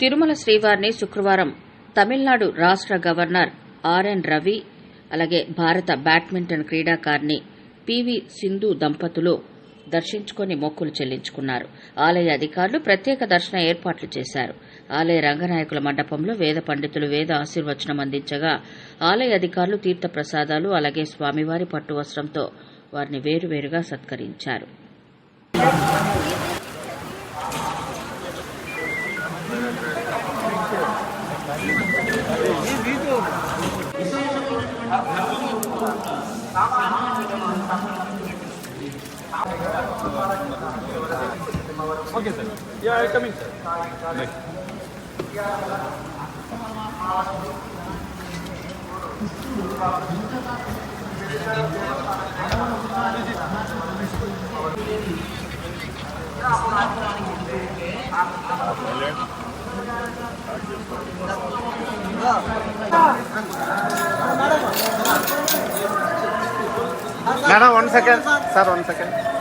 తిరుమల శ్రీవారిని శుక్రవారం తమిళనాడు రాష్ట గవర్నర్ ఆర్ఎన్ రవి అలాగే భారత బ్యాడ్మింటన్ క్రీడాకారిణి పివి సింధు దంపతులు దర్శించుకుని మొక్కులు చెల్లించుకున్నారు. ఆలయ అధికారులు ప్రత్యేక దర్శన ఏర్పాట్లు చేశారు. ఆలయ రంగనాయకుల మండపంలో వేద పండితులు వేద ఆశీర్వచనం అందించగా ఆలయ అధికారులు తీర్థ ప్రసాదాలు అలాగే స్వామివారి పట్టు వస్త్రంతో వారిని వేరువేరుగా సత్కరించారు. Okay, sir. Yeah, I'm coming, sir. Madam, one second. Sir, one second.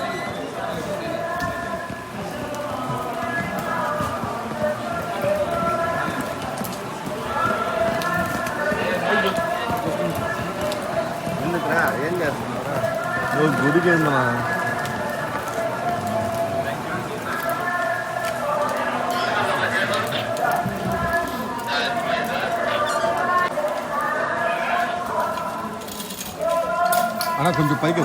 గుడికి ఏందన్నా అన్నా కొంచెం పైకి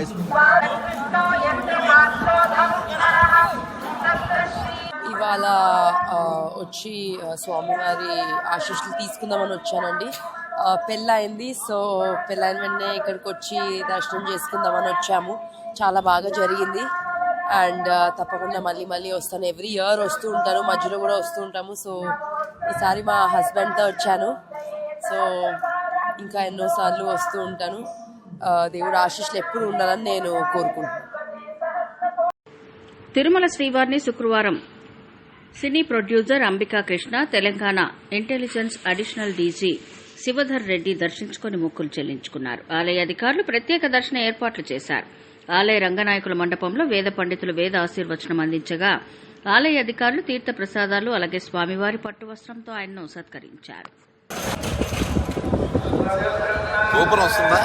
వాయిస్ ఇవాళ వచ్చి స్వామివారి ఆశీస్సులు తీసుకుందామని వచ్చానండి. పెళ్ళయింది సో పెళ్ళైన వెంటనే ఇక్కడికి వచ్చి దర్శనం చేసుకుందామని వచ్చాము. చాలా బాగా జరిగింది. అండ్ తప్పకుండా మళ్ళీ మళ్ళీ వస్తాను. ఎవ్రీ ఇయర్ వస్తూ ఉంటాను మధ్యలో కూడా వస్తూ ఉంటాము. సో ఈసారి మా హస్బెండ్తో వచ్చాను. సో ఇంకా ఎన్నోసార్లు వస్తూ ఉంటాను. దేవుడు ఆశీస్సులు ఎప్పుడు ఉండాలని నేను కోరుకుంటున్నాను. తిరుమల శ్రీవారిని శుక్రవారం cine producer Ambika Krishna Telangana intelligence additional DG Shivadhar Reddy దర్శించుకుని మొక్కులు చెల్లించుకున్నారు. ఆలయ అధికారులు ప్రత్యేక దర్శన ఏర్పాట్లు చేశారు. ఆలయ రంగనాయకుల మండపంలో వేద పండితులు వేద ఆశీర్వచనం అందించగా ఆలయ అధికారులు తీర్థ ప్రసాదాలు అలాగే స్వామివారి పట్టు వస్త్రంతో ఆయన్ను సత్కరించారు. సూపర్ వస్తుందా?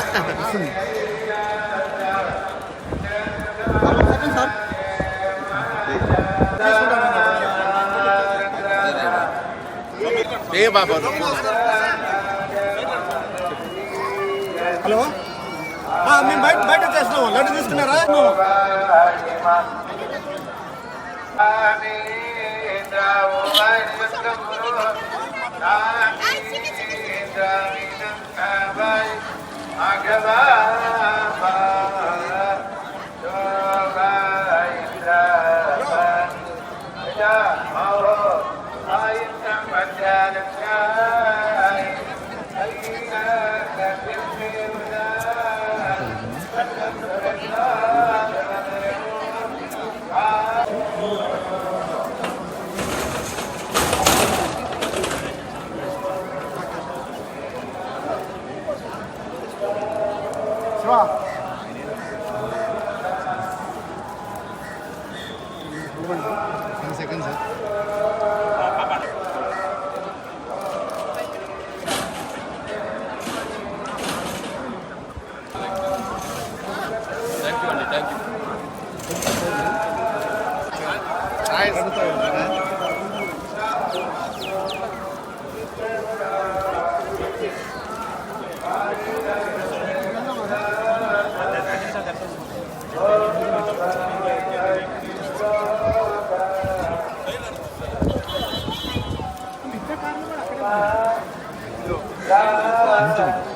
ఏ బాబా? హలో? మేము బయట బయట చేస్తున్నాము లడ్డు తీసుకున్నారా? Yeah, 그걸로? 근세 근세 진짜.